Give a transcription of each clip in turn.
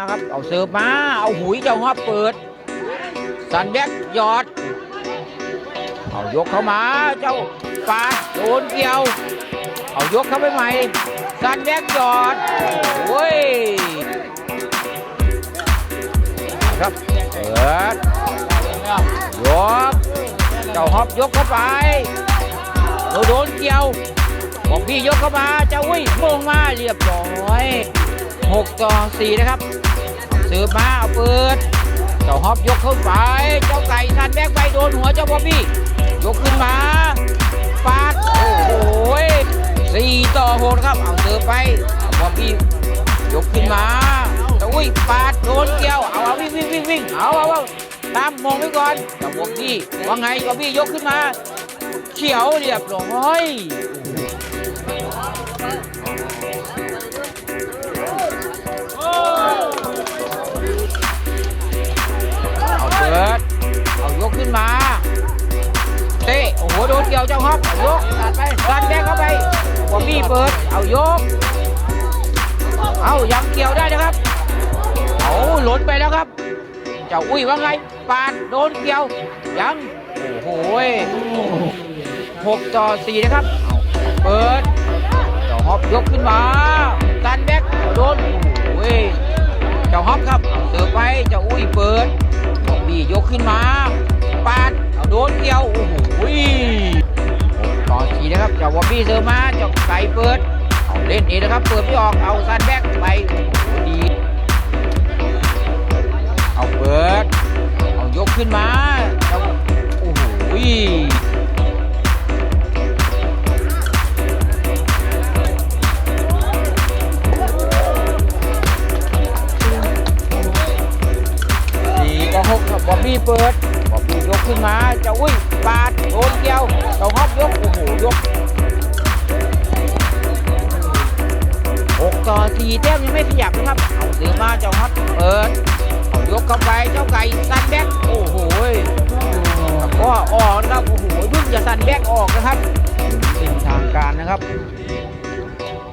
นะครับ เอาเสิร์ฟมา เอาหุยเจ้าฮอบเปิด สันแบกยอด เอายกเข้ามา เจ้าปาโดนเกี่ยว เอายกเข้าไปใหม่ สันแบกยอดโอ้ยครับเปิดยก เจ้าฮอบยกเข้าไปเราโดนเกี่ยว บอกพี่ยกเข้ามา เจ้าอุ้ยโมงมาเรียบร้อย 6 ต่อ 4 นะครับสืบมาเอาเปิด เจ้าฮอปยกเข้าไปเจ้าไก่ทันแบกไปโดนหัวเจ้าบอบบี้ยกขึ้นมาปาดโอ้โหสี่ต่อหกนะครับเอาเสือไปเอาบอบบี้ยกขึ้นมาเจ้าอุ้ยปาดโดนเกี่ยวเอาเอาวิ่งวิ่งวิ่งวิ่งเอาเอาเอาตามมองไว้ก่อนเจ้าบอบบี้ว่าไงบอบบี้ยกขึ้นมา เขียวเรียบร้อย ปิด เอายกขึ้นมา เตะ โอ้โห โดนเกี่ยวเจ้าครับเอายกตัดไปดันแบกเข้าไปบอมบี้เปิด เอายก เอายังเกี่ยวได้นะครับ เอาหล่นไปแล้วครับ เจ้าอุ้ยว่าไง ปาด โดนเกี่ยว ยัง โอ้โหหกต่อสี่นะครับ เปิดเจ้าฮอปยกขึ้นมาดันแบกโดนโอ้ยเจ้าฮอปครับเสือไปเจ้าอุ้ยเปิด ยกขึ้นมาปาดเอาโดนเกี่ยวโอ้โหต่อสีนะครับเจ้าวอมบี้เสือมาเจ้าไก่เปิดเอาเล่นเองนะครับ เปิดไม่ออกเอาซันแบกไปโอ้ดีเอาเปิดเอายกขึ้นมาโอ้โห เปิดบอบี้ยกขึ้นมาเจะอุ้ยปาดโดนเกี่ยวเจ้าฮอปยกโอ้โหยกหกต่อสี่แต้มยังไม่ขยับนะครับเอาเสือมาเจ้าฮอปเปิดเอายกเข้าไปเจ้าไก่สันแบกโอ้โหก็ออกนะครับโอ้โหเพิ่งจะสันแบกออกนะครับเป็นทางการนะครับ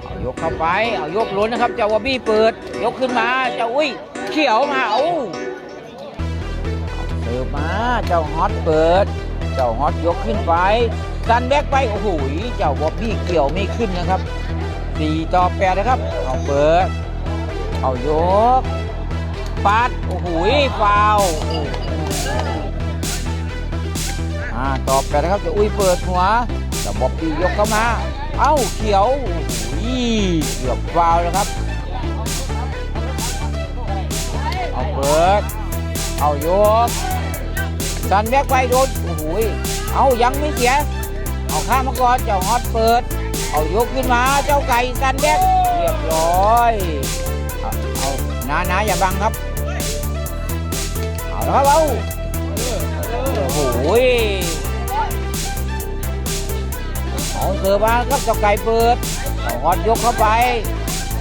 เอายกเข้าไปเอายกล้นนะครับเจ้าวอบี้เปิด ยกขึ้นมาเจ้าอุ้ยเขียวมาเอา มา เจ้าฮอตเปิด เจ้าฮอตยกขึ้นไปสันแบกไปโอ้โหเจ้าวอบบี้เกี่ยวไม่ขึ้นนะครับสี่ต่อแปดนะครับเอาเปิดเอายกปาดโอ้โหฟาวอ่าตอบกันะครับจะอุ้ยเปิดหัวจะบ๊อบบี้ยกเข้ามา เอ้าเขียวโอ้โหเกือบฟาวแล้วครับเอาเปิด เอายก สันแบกไปโดน โอ้โหเอายังไม่เสีย เอาข้ามมาก่อนเจ้าฮอตเปิด เอายกขึ้นมา เจ้าไก่สันแบกเรียบร้อย เอาเอานานาอย่าบังครับ เอาและครับเอาโอ้โหเอาเสือมาครับเจ้าไก่เปิดเอาฮอตยกเข้าไป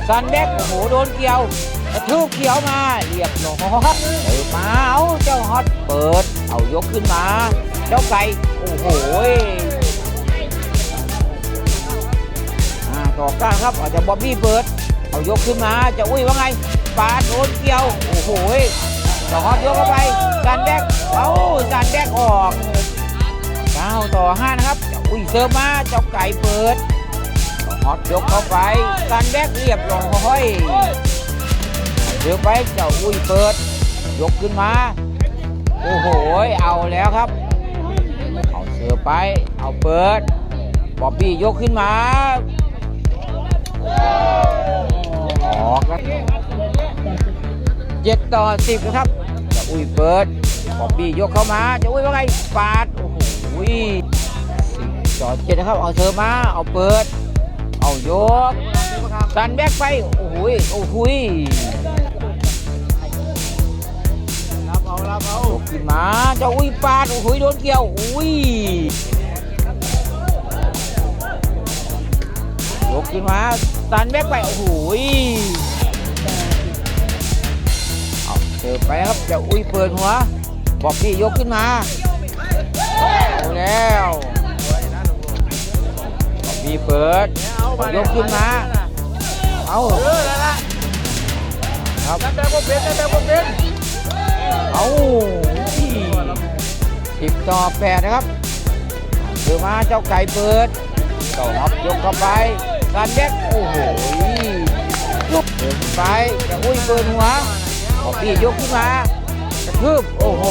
ซันแบกโอ้โหโดนเกี่ยวกระทืบเขียวมา เรียบร้อยเปิดมาเอาเจ้าฮอตเปิด ยกขึ้นมา เจ้าไก่โอ้โหอ่าต่อก้านครับอาเจ้าบ๊อบบี้เปิดเอายกขึ้นมาจะอุ้ยว่าไงปาดโดนเกี่ยว โอ้โหเจ้าฮอตยกเข้าไปการแบกเอาการแบกออกเก้าต่อห้านะครับจ้าอุ้ยเสิร์ฟมาเจ้าไก่เปิดฮอตยกเข้าไปการแบกเรียบร้อยเสิร์ฟไปเจ้าอุ้ยเปิด ยกขึ้นมา โอ้โห เอาแล้วครับ เอาเสิร์ฟไป เอาเปิดบอบบี้ยกขึ้นมา ออกเจ็ดต่อสิบนะครับจะอุ้ยเปิดบอบบี้ยกเข้ามา จะอุ้ยว่าไงปาด โอ้โหสิบต่อเจ็ดนะครับ เอาเธอมา เอาเปิด เอายกสันแบกไป โอ้โห โอ้โห ขึ้นมาเจะอุ้ยปาดโอ้โหโดนเกี่ยวอุ้ยยกขึ้นมาสันแบกไปโอ้โหเอาเสิร์ฟไปครับเจะอุ้ยเปิดหัวบอกพี่ยกขึ้นมาเอาแล้วบอกพี่เปิดยกขึ้นมาเอาครับ ต่อแปดนะครับคือมาเจ้าไก่เปิดเจ้าฮอปยกเข้าไปการแยกโอ้โหยุบเดินไปจะอุ้ยเปิดหัวขอพี่ยกขึ้นมากระทืบโอ้โห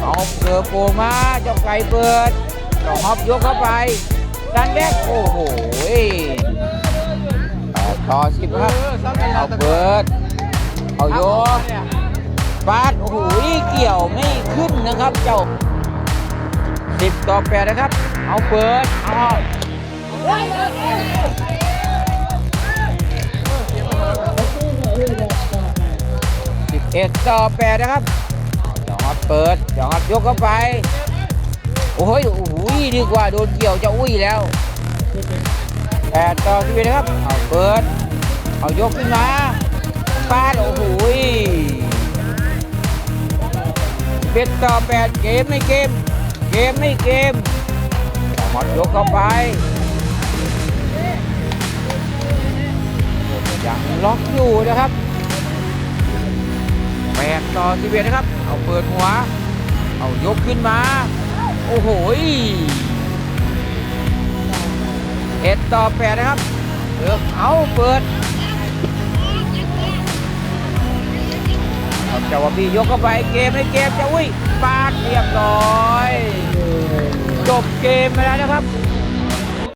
เอาเสือโปมาเจ้าไก่เปิดเจ้าฮอปยกเข้าไปการแยกโอ้โหต่อสิบครับเอาเปิดเอายก ฟาดโอ้โหเกี่ยวไม่ขึ้นนะครับ เจ้าสิบต่อแปดนะครับ เอาเปิดเอาสิบเอ็ดต่อแปดนะครับเดี๋ยอตเปิดเดี๋ยอตยกเข้าไป โอ้โหโอ้โหดีกว่าโดนเกี่ยวเจะอุ้ยแล้วแปดต่อสิบเอ็ดนะครับ เอาเปิด เอายกขึ้นมาฟาดโอ้โห เป็ดต่อแปดเกมไม่เกม เกมไม่เกมหมดยกเข้าไปยังล็อกอยู่นะครับแปดต่อสิบเอ็ดนะครับ เอาเปิดหัว เอายกขึ้นมา โอ้โหเอ็ดต่อแปดนะครับเออเอาเปิด เจ้าว่าพี่ยกเข้าไปเกมในเกมเจ้าอุ้ยปาดเรียบร้อย จบเกมไปแล้วนะครับ